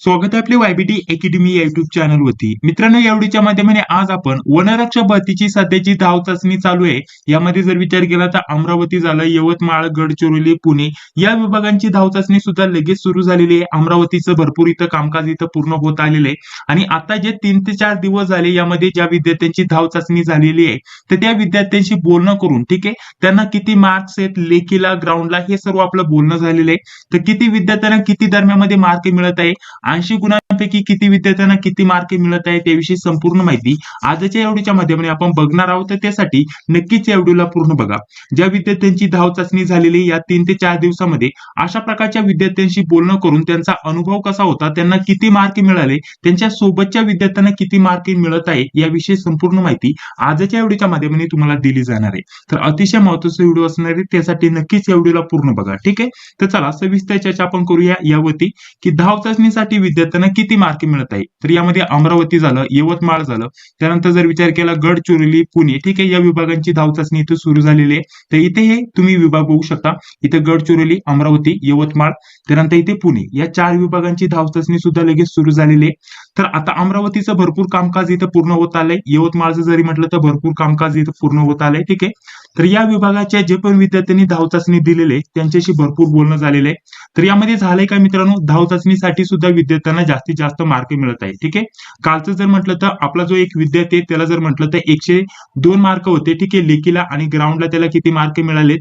स्वागत आहे आपले वायबीटी अकॅडमी युट्यूब चॅनल वरती. मित्रांनो एवढीच्या माध्यमाने आज आपण वनरक्षक भरतीची सध्याची धाव चाचणी चालू आहे. यामध्ये जर विचार केला तर अमरावती झालं यवतमाळ गडचिरोली पुणे या विभागांची धाव चाचणी सुद्धा लगेच सुरू झालेली आहे. अमरावतीचं भरपूर इथं कामकाज इथं पूर्ण होत आलेलं आहे. आणि आता जे तीन ते चार दिवस झाले यामध्ये ज्या विद्यार्थ्यांची धाव चाचणी झालेली आहे तर त्या विद्यार्थ्यांशी बोलणं करून ठीक आहे त्यांना किती मार्क्स आहेत लेखीला ग्राउंडला हे सर्व आपलं बोलणं झालेलं आहे. तर किती विद्यार्थ्यांना किती दरम्यामध्ये मार्क मिळत आहे ऐंशी गुणांपैकी किती विद्यार्थ्यांना किती मार्क मिळत आहे त्याविषयी संपूर्ण माहिती आजच्या एवढीच्या माध्यमाने आपण बघणार आहोत. तर त्यासाठी नक्कीच या व्हिडिओला पूर्ण बघा. ज्या विद्यार्थ्यांची धाव चाचणी झालेली या तीन ते चार दिवसामध्ये अशा प्रकारच्या विद्यार्थ्यांशी बोलणं करून त्यांचा अनुभव कसा होता त्यांना किती मार्क मिळाले त्यांच्या सोबतच्या विद्यार्थ्यांना किती मार्क मिळत आहे याविषयी संपूर्ण माहिती आजच्या एवढीच्या माध्यमाने तुम्हाला दिली जाणार आहे. तर अतिशय महत्त्वाचा व्हिडिओ असणार आहे त्यासाठी नक्कीच या व्हिडिओला पूर्ण बघा. ठीक आहे? तर चला सविस्तर चर्चा आपण करूया. यावरती की धाव चाचणीसाठी विद्यार्थ्यांना किती मार्क मिळत आहे? तर यामध्ये अमरावती झालं यवतमाळ झालं. त्यानंतर जर विचार केला गडचिरोली पुणे ठीक आहे या विभागांची धाव चाचणी इथे सुरू झालेली आहे. तर इथे हे तुम्ही विभाग बघू शकता. इथे गडचिरोली अमरावती यवतमाळ त्यानंतर इथे पुणे. या चार विभागांची धाव चाचणी सुद्धा लगेच सुरू झालेली आहे. तर आता अमरावतीचं भरपूर कामकाज इथं पूर्ण होत आलंय. यवतमाळचं जरी म्हटलं तर भरपूर कामकाज इथं पूर्ण होत आलंय ठीक आहे. तर या विभागाच्या जे पण विद्यार्थ्यांनी धाव चाचणी दिलेले त्यांच्याशी भरपूर बोलणं झालेलं आहे. तर यामध्ये झालंय का मित्रांनो? धाव चाचणीसाठी सुद्धा विद्यार्थ्यांना जास्तीत जास्त मार्क मिळत आहे ठीक आहे? कालचं जर म्हटलं तर आपला जो एक विद्यार्थी आहे त्याला जर म्हटलं तर एकशे दोन मार्क होते ठीक आहे लेखीला आणि ग्राउंडला त्याला किती मार्क मिळाले?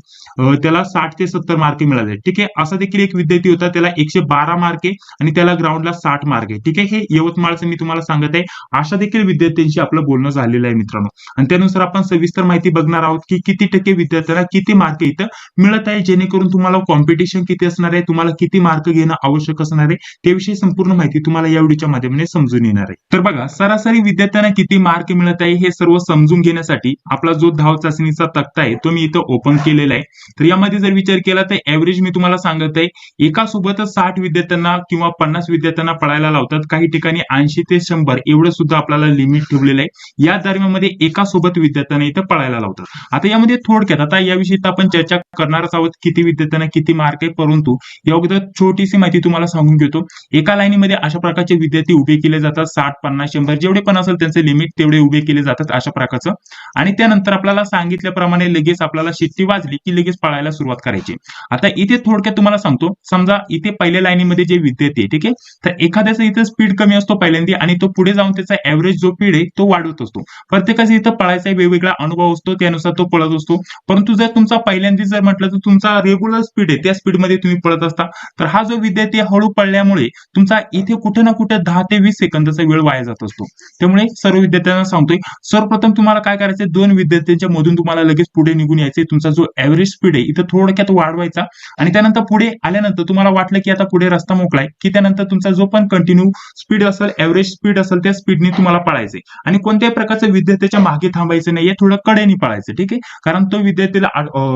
त्याला साठ ते सत्तर मार्क मिळाले ठीक आहे? असा देखील एक विद्यार्थी होता त्याला एकशे बारा मार्क आहे आणि त्याला ग्राउंडला साठ मार्क आहे ठीक आहे? हे यवतमाळचं मी तुम्हाला सांगत आहे. अशा देखील विद्यार्थ्यांशी आपलं बोलणं झालेलं आहे मित्रांनो. आणि त्यानुसार आपण सविस्तर माहिती बघणार आहोत की किती टक्के विद्यार्थ्यांना किती मार्क इथं मिळत आहे? जेणेकरून तुम्हाला कॉम्पिटिशन किती असणार आहे? तुम्हाला किती मार्क घेणं आवश्यक असणार आहे? त्याविषयी संपूर्ण माहिती तुम्हाला या व्हिडिओच्या माध्यमाने समजून येणार आहे. तर बघा सरासरी विद्यार्थ्यांना किती मार्क मिळत आहे हे सर्व समजून घेण्यासाठी आपला जो धाव चाचणीचा तक्ता आहे तो मी इथं ओपन केलेला आहे. तर यामध्ये जर विचार केला तर ऍव्हरेज मी तुम्हाला सांगत आहे एका सोबतच साठ विद्यार्थ्यांना किंवा पन्नास विद्यार्थ्यांना पळायला लावतात. काही ठिकाणी ऐंशी ते शंभर एवढं सुद्धा आपल्याला लिमिट ठेवलेलं आहे. या दरम्यानमध्ये एका सोबत विद्यार्थ्यांना इथं पळायला लावतात. आता यामध्ये थोडक्यात आता याविषयी आपण चर्चा करणारच आहोत किती विद्यार्थ्यांना किती मार्क आहे परंतु या अगोदर छोटीशी माहिती तुम्हाला सांगून घेतो. एका लाईनीमध्ये अशा प्रकारचे विद्यार्थी उभे केले जातात साठ पन्नास शंभर जेवढे पण असेल त्यांचे लिमिट तेवढे उभे केले जातात अशा प्रकारचं. आणि त्यानंतर आपल्याला सांगितल्याप्रमाणे लगेच आपल्याला शिट्टी वाजली की लगेच पळायला सुरुवात करायची. आता इथे थोडक्यात तुम्हाला सांगतो समजा इथे पहिल्या लाईनीमध्ये जे विद्यार्थी आहे ठीक आहे? तर एखाद्याचा इथं स्पीड कमी असतो पहिल्यांदा आणि तो पुढे जाऊन त्याचा ऍव्हरेज जो स्पीड आहे तो वाढवत असतो. प्रत्येकाचा इथं पळायचा वेगवेगळा अनुभव असतो त्यानुसार तो पळत असतो. परंतु जर तुमचा पहिल्यांदा जर म्हटलं तर तुमचा रेग्युलर स्पीड आहे. त्या स्पीडमध्ये तुम्ही पळत असता. तर हा जो विद्यार्थी हळू पडल्यामुळे तुमचा इथे कुठे ना कुठे दहा ते वीस सेकंदाचा वेळ वाया जात असतो. त्यामुळे सर्व विद्यार्थ्यांना सांगतोय सर्वप्रथम तुम्हाला काय करायचं दोन विद्यार्थ्यांच्या मधून तुम्हाला लगेच पुढे निघून यायचे तुमचा जो ऍव्हरेज स्पीड आहे इथं थोडक्यात वाढवायचा. आणि त्यानंतर पुढे आल्यानंतर तुम्हाला वाटलं की आता पुढे रस्ता मोकलाय की त्यानंतर तुमचा जो पण कंटिन्यू स्पीड असेल ऍव्हरेज स्पीड असेल त्या स्पीडने तुम्हाला पळायचे आणि कोणत्याही प्रकारचं विद्यार्थ्याच्या मागे थांबायचं नाहीये थोडं कडेने पळायचं ठीक आहे? कारण तो विद्यार्थीला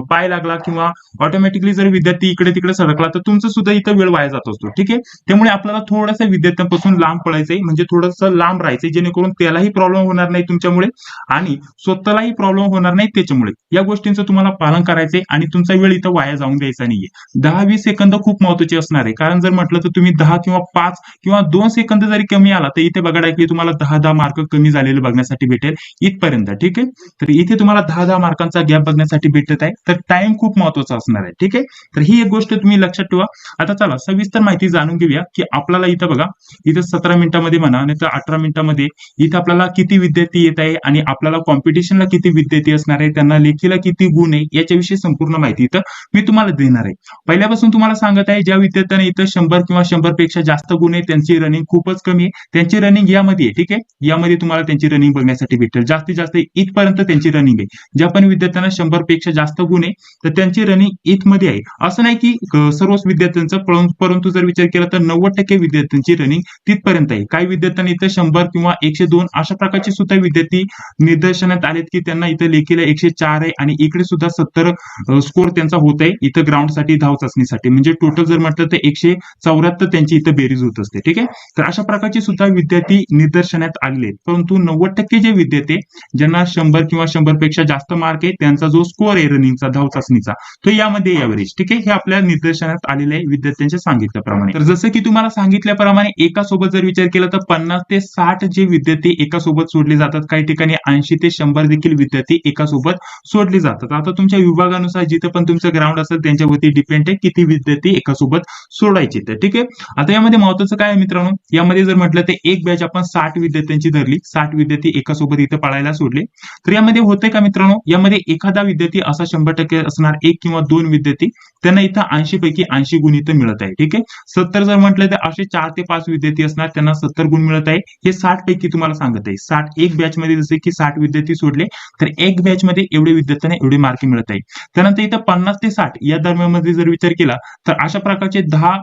पाय लागला किंवा ऑटोमॅटिकली जर विद्यार्थी इकडे तिकडे सरकला तर तुमचा सुद्धा इथं वेळ वाया जात असतो. ठीक आहे? त्यामुळे आपल्याला थोडंसं विद्यार्थ्यांपासून लांब पडायचंय म्हणजे थोडंसं लांब राहायचंय जेणेकरून त्यालाही प्रॉब्लेम होणार नाही तुमच्यामुळे आणि स्वतःलाही प्रॉब्लेम होणार नाही त्याच्यामुळे. या गोष्टींचं तुम्हाला पालन करायचंय आणि तुमचा वेळ इथं वाया जाऊन द्यायचा नाहीये. दहा वीस सेकंद खूप महत्त्वाचे असणार आहे. कारण जर म्हटलं तर तुम्ही दहा किंवा पाच किंवा दोन सेकंद जरी कमी आला तर इथे बघा की तुम्हाला दहा दहा मार्क कमी झालेले बघण्यासाठी भेटेल इथपर्यंत. ठीक आहे? तर इथे तुम्हाला दहा दहा मार्कांचा गॅप बघण्यासाठी भेटत आहे. तर टाइम खूप महत्त्वाचा असणार आहे. ठीक आहे? तर ही एक गोष्ट तुम्ही लक्षात ठेवा. आता चला सविस्तर माहिती जाणून घेऊया की आपल्याला इथं बघा इथं सतरा मिनिटांमध्ये म्हणा नाही तर अठरा मिनिटांमध्ये इथं आपल्याला किती विद्यार्थी येत आहे आणि आपल्याला कॉम्पिटिशनला किती विद्यार्थी असणार आहे त्यांना लेखीला किती गुण आहे याच्याविषयी संपूर्ण माहिती इथं मी तुम्हाला देणार आहे. पहिल्यापासून तुम्हाला सांगत आहे ज्या विद्यार्थ्यांना इथं शंभर किंवा शंभरपेक्षा जास्त गुण आहे त्यांची रनिंग खूपच कमी आहे. त्यांची रनिंग यामध्ये आहे ठीक आहे? यामध्ये तुम्हाला त्यांची रनिंग बघण्यासाठी भेटेल. जास्तीत जास्त इथपर्यंत त्यांची रनिंग आहे. ज्या पण विद्यार्थी विद्यार्थ्यांना शंभरपेक्षा जास्त गुण आहे तर त्यांची रनिंग इथमध्ये आहे. असं नाही की सर्वच विद्यार्थ्यांचं परंतु जर विचार केला तर नव्वद टक्के विद्यार्थ्यांची रनिंग तिथपर्यंत आहे. काही विद्यार्थ्यांना इथं शंभर किंवा एकशे दोन अशा प्रकारचे सुद्धा विद्यार्थी निदर्शनात आलेत की त्यांना इथं लेखीला एकशे चार आहे आणि इकडे सुद्धा सत्तर स्कोर त्यांचा होत आहे. इथं ग्राउंडसाठी धाव चाचणीसाठी. म्हणजे टोटल जर म्हटलं तर एकशे चौऱ्याहत्तर त्यांची इथं बेरीज होत असते. ठीक आहे? तर अशा प्रकारचे सुद्धा विद्यार्थी निदर्शनात आलेले परंतु नव्वद टक्के जे विद्यार्थी ज्यांना शंभर किंवा शंभरपेक्षा जास्त मार्क आहेत त्यांचा जो स्कोअर आहे रनिंगचा धाव चाचणीचा तो यामध्ये एव्हरेज ठीक आहे? हे आपल्या निदर्शनात आलेले आहे विद्यार्थ्यांच्या सांगितल्याप्रमाणे. तर जसं की तुम्हाला सांगितल्याप्रमाणे एका सोबत जर विचार केला तर पन्नास ते साठ जे विद्यार्थी एका सोबत सोडले जातात काही ठिकाणी ऐंशी ते शंभर देखील विद्यार्थी एका सोबत सोडले जातात. आता तुमच्या विभागानुसार जिथं पण तुमचं ग्राउंड असेल त्यांच्यावरती डिपेंड आहे किती विद्यार्थी एका सोबत सोडायचे तर. ठीक आहे? आता यामध्ये महत्वाचं काय आहे मित्रांनो? यामध्ये जर म्हटलं तर एक बॅच आपण साठ विद्यार्थ्यांची धरली. साठ विद्यार्थी एका सोबत इथं पळायला सोडले. तर यामध्ये होतंय का मित्रांनो? यामध्ये एखादा विद्यार्थी असा शंभर टक्के असणार एक किंवा दोन विद्यार्थी त्यांना इथं ऐंशी पैकी ऐंशी गुण इथं मिळत आहे. ठीक आहे? सत्तर जर म्हटलं तर असे चार ते पाच विद्यार्थी असणार त्यांना सत्तर गुण मिळत आहे. हे साठ पैकी तुम्हाला सांगत आहे. साठ एक बॅच मध्ये जसे की साठ विद्यार्थी सोडले तर एक बॅच मध्ये एवढे विद्यार्थ्यांना एवढे मार्क मिळत आहे. त्यानंतर इथं पन्नास ते साठ या दरम्यानमध्ये जर विचार केला तर अशा प्रकारचे दहा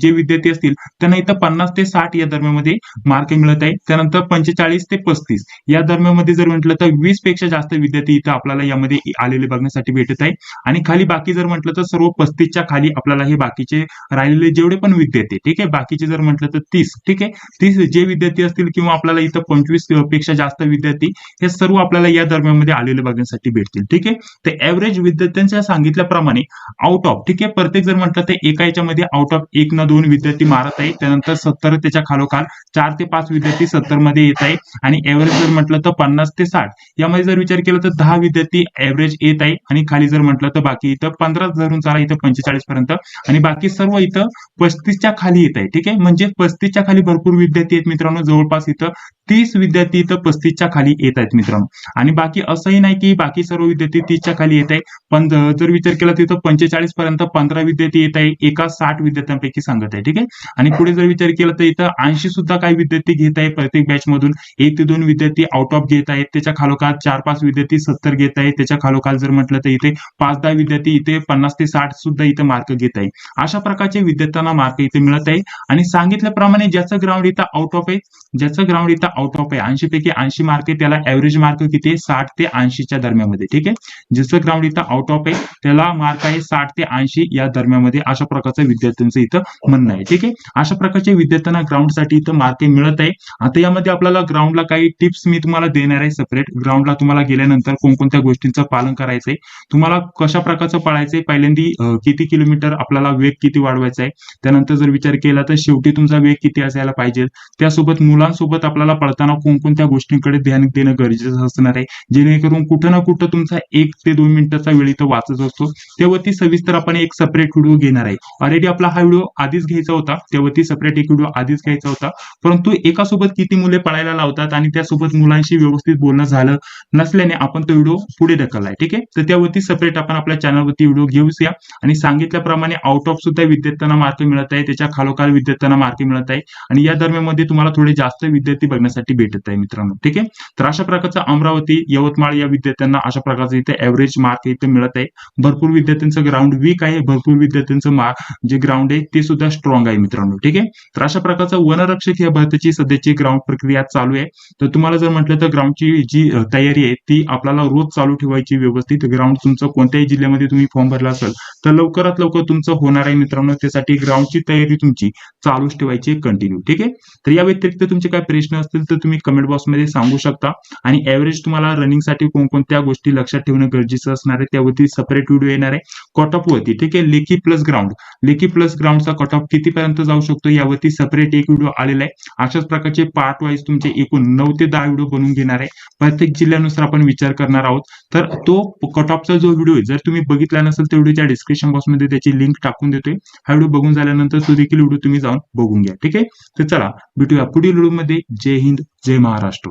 जे विद्यार्थी असतील त्यांना इथं पन्नास ते साठ या दरम्यानमध्ये मार्क मिळत आहे. त्यानंतर पंचेचाळीस ते पस्तीस या दरम्यानमध्ये जर म्हटलं तर वीसपेक्षा जास्त विद्यार्थी इथं आपल्याला यामध्ये आलेले बघण्यासाठी भेटत आहे. आणि खाली बाकी जर म्हटलं तर सर्व पस्तीसच्या खाली आपल्याला हे बाकीचे राहिलेले जेवढे पण विद्यार्थी ठीक आहे? बाकीचे जर म्हटलं तर तीस ठीक आहे? तीस जे विद्यार्थी असतील किंवा आपल्याला इथं पंचवीसपेक्षा जास्त विद्यार्थी हे सर्व आपल्याला या दरम्यानमध्ये आलेले बघण्यासाठी भेटतील ठीक आहे? तर ऍव्हरेज विद्यार्थ्यांच्या सांगितल्याप्रमाणे आउट ऑफ ठीक आहे? प्रत्येक जर म्हटलं तर एका याच्यामध्ये आउट ऑफ एक ना दोन विद्यार्थी मारत आहे त्यानंतर सत्तर त्याच्या खालोखाल चार ते पाच विद्यार्थी सत्तरमध्ये येत आहे आणि एव्हरेज जर म्हटलं तर पन्नास ते साठ यामध्ये जर विचार केला तर दहा विद्यार्थी एव्हरेज येत आहे आणि खाली जर म्हटलं तर बाकी इथं पंधरा धरून चाला इथं पंचेचाळीस पर्यंत. आणि बाकी सर्व इथं पस्तीसच्या खाली येत आहे. ठीक आहे? म्हणजे पस्तीसच्या खाली भरपूर विद्यार्थी आहेत मित्रांनो. जवळपास इथं तीस विद्यार्थी इथं पस्तीसच्या खाली येत आहेत मित्रांनो. आणि बाकी असंही नाही की बाकी सर्व विद्यार्थी तीसच्या खाली येत आहे पण जर विचार केला तर पंचेचाळीस पर्यंत पंधरा विद्यार्थी येत आहे एका साठ विद्यार्थ्यांपैकी सांगत आहे ठीक आहे? आणि पुढे जर विचार केला तर इथं ऐंशी सुद्धा काही विद्यार्थी घेत आहे प्रत्येक बॅच मधून. एक ते दोन विद्यार्थी आउट ऑफ घेत आहेत. त्याच्या खालोखाल चार पाच विद्यार्थी सत्तर घेत आहेत. त्याच्या खालोखाल जर म्हटलं तर इथे पाच दहा विद्यार्थी इथे पन्नास ते साठ सुद्धा इथे मार्क घेत आहे अशा प्रकारचे विद्यार्थ्यांना मार्क इथे मिळत आहे. आणि सांगितल्याप्रमाणे ज्याचं ग्राउंड इथं आउट ऑफ आहे ज्याचं ग्राउंड इथं आउट ऑफ आहे ऐंशी पैकी ऐंशी मार्क आहे त्याला ऍव्हरेज मार्क किती आहे? साठ ते ऐंशीच्या दरम्यानमध्ये ठीक आहे? ज्याचं ग्राउंड इथं आउट ऑफ आहे त्याला मार्क आहे साठ ते ऐंशी या दरम्यानमध्ये अशा प्रकारचं विद्यार्थ्यांचं इथं म्हणणं आहे ठीक आहे? अशा प्रकारच्या विद्यार्थ्यांना ग्राउंडसाठी इथं मार्क मिळत आहे. आता यामध्ये आपल्याला ग्राउंडला काही टिप्स मी तुम्हाला देणार आहे सेपरेट ग्राउंडला तुम्हाला गेल्यानंतर कोणकोणत्या गोष्टींचं पालन करायचंय तुम्हाला कशा प्रकारचं पळायचंय पहिल्यांदी किती किलोमीटर आपल्याला वेग किती वाढवायचा आहे त्यानंतर जर विचार केला तर शेवटी तुमचा वेग किती असायला पाहिजे त्यासोबत मुलांसोबत आपल्याला पळताना कोणकोणत्या गोष्टींकडे ध्यान देणं गरजेचं असणार आहे? जेणेकरून कुठं ना कुठं तुमचा एक ते दोन मिनिटाचा वेळ इथं वाचत असतो. त्यावरती सविस्तर आपण एक सेपरेट व्हिडिओ घेणार आहे. ऑलरेडी आपला हा व्हिडिओ आधीच घ्यायचा होता. त्यावरती सेपरेट एक व्हिडिओ आधीच घ्यायचा होता. परंतु एका सोबत किती मुले पळायला लावतात आणि त्यासोबत मुलांशी व्यवस्थित बोलणं झालं नसल्याने आपण तो व्हिडिओ पुढे ढकललाय. ठीक आहे? तर त्यावरती सेपरेट आपण आपल्या चॅनलवरती व्हिडिओ घेऊया. आणि सांगितल्याप्रमाणे आउट ऑफ सुद्धा विद्यार्थ्यांना मार्क मिळत आहे. त्याच्या खालोखाल विद्यार्थ्यांना मार्क मिळत आहे. आणि या दरम्यानमध्ये तुम्हाला थोडे जास्त विद्यार्थी बघण्यासाठी भेटत आहे मित्रांनो. ठीक आहे? तर अशा प्रकारचं अमरावती यवतमाळ या विद्यार्थ्यांना अशा प्रकारचं इथे ऍव्हरेज मार्क इथे मिळत आहे. भरपूर विद्यार्थ्यांचं ग्राउंड वीक आहे भरपूर विद्यार्थ्यांचं मार्क जे ग्राउंड आहे ते सुद्धा स्ट्रॉंग आहे मित्रांनो. ठीक आहे? तर अशा प्रकारचं वनरक्षक या भरतीची सध्याची ग्राउंड प्रक्रिया चालू आहे. तर तुम्हाला जर म्हटलं तर ग्राउंडची जी तयारी आहे ती आपल्याला रोज चालू ठेवायची व्यवस्थित. ग्राउंड तुमचं कोणत्याही जिल्ह्यामध्ये तुम्ही फॉर्म भरला असेल तर लवकरात लवकर तुमचं होणार आहे मित्रांनो. त्यासाठी ग्राउंडची तयारी तुमची चालूच ठेवायची कंटिन्यू ठीक आहे? तर या व्यतिरिक्त तुमचे काय प्रश्न असतील? तर तुम्ही कमेंट बॉक्समध्ये सांगू शकता. आणि ऍव्हरेज तुम्हाला रनिंगसाठी कोणकोणत्या गोष्टी लक्षात ठेवणं गरजेचं असणार आहे त्यावरती सेपरेट व्हिडिओ येणार आहे. कट ऑफ वरती ठीक आहे? लेखी प्लस ग्राउंड लेखी प्लस ग्राउंडचा कट ऑफ कितीपर्यंत जाऊ शकतो? यावरती सेपरेट एक व्हिडिओ आलेला आहे. अशाच प्रकारचे पार्ट वाईज तुमचे एकूण नऊ ते दहा व्हिडिओ बनवून घेणार आहे. प्रत्येक जिल्ह्यानुसार आपण विचार करणार आहोत. तर तो कट ऑफचा जो व्हिडिओ आहे जर तुम्ही बघितला नसेल तर व्हिडिओच्या डिस्क्रिप्शन बॉक्समध्ये त्याची लिंक टाकून देतोय. हा व्हिडिओ बघून झाल्यानंतर तो देखील व्हिडिओ तुम्ही जाऊन बघून घ्या ठीक आहे? तर चला भेटूया पुढील व्हिडिओमध्ये जय हिंद जय महाराष्ट्र.